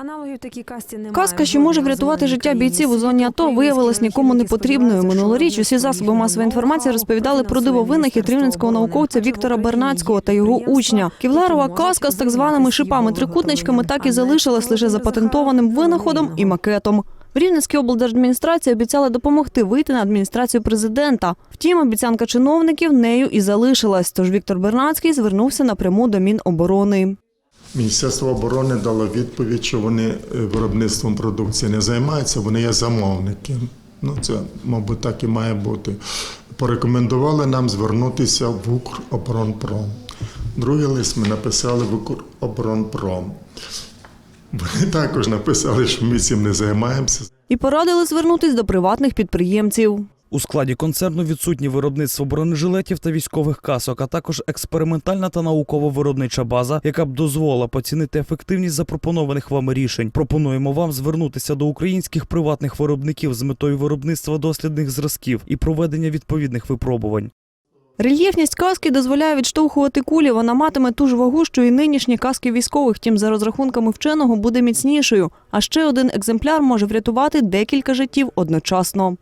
Аналогів такій касті немає. Казка, що може врятувати життя бійців у зоні АТО, виявилась нікому не потрібною. Минулоріч усі засоби масової інформації розповідали про дивовинахід рівненського науковця Віктора Бернацького та його учня. Ківларова казка з так званими шипами-трикутничками так і залишилась лише запатентованим винаходом і макетом. В Рівненській облдержадміністрації обіцяли допомогти вийти на адміністрацію президента. Втім, обіцянка чиновників нею і залишилась. Тож Віктор Бернацький звернувся напряму до Міноборони. Міністерство оборони дало відповідь, що вони е, виробництвом продукції не займаються, вони є замовники. Ну, це, мабуть, так і має бути. Порекомендували нам звернутися в Укроборонпром. Другий лист ми написали в Укроборонпром. Вони також написали, що ми цим не займаємося. І порадили звернутись до приватних підприємців. У складі концерну відсутні виробництво бронежилетів та військових касок, а також експериментальна та науково-виробнича база, яка б дозволила поцінити ефективність запропонованих вами рішень. Пропонуємо вам звернутися до українських приватних виробників з метою виробництва дослідних зразків і проведення відповідних випробувань. Рельєфність каски дозволяє відштовхувати кулі. Вона матиме ту ж вагу, що і нинішні каски військових. Втім, за розрахунками вченого буде міцнішою. А ще один екземпляр може врятувати декілька життів одночасно.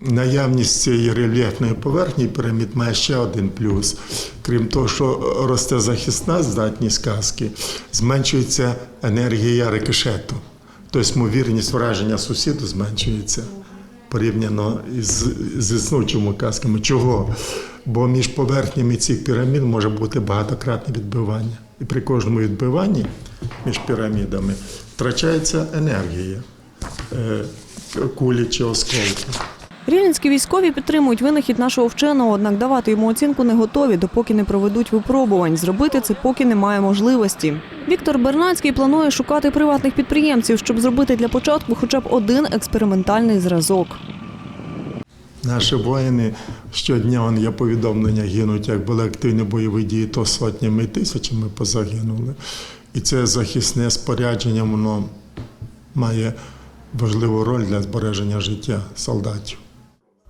Наявність цієї рельєфної поверхні пірамід має ще один плюс. Крім того, що росте захисна здатність каски, зменшується енергія рикошету. Тобто ймовірність враження сусіду зменшується порівняно із, з існуючими касками. Чого? Бо між поверхнями цих пірамід може бути багатократне відбивання. І при кожному відбиванні між пірамідами втрачається енергія е, кулі чи осколки. Рівненські військові підтримують винахід нашого вченого, однак давати йому оцінку не готові, допоки не проведуть випробувань. Зробити це поки немає можливості. Віктор Бернацький планує шукати приватних підприємців, щоб зробити для початку хоча б один експериментальний зразок. Наші воїни щодня вон є повідомлення гинуть, як були активні бойові дії, то сотнями і тисячами позагинули. І це захисне спорядження, воно має важливу роль для збереження життя солдатів.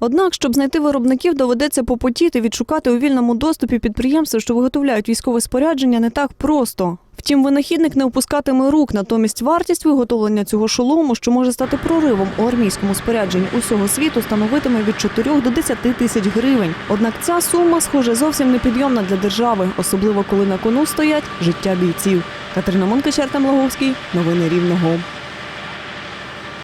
Однак, щоб знайти виробників, доведеться попотіти, відшукати у вільному доступі підприємства, що виготовляють військове спорядження, не так просто. Втім, винахідник не опускатиме рук. Натомість вартість виготовлення цього шолому, що може стати проривом у армійському спорядженні усього світу, становитиме від 4 до 10 тисяч гривень. Однак ця сума, схоже, зовсім непідйомна для держави, особливо коли на кону стоять життя бійців. Катерина Монкачер Лаговський. Новини Рівного.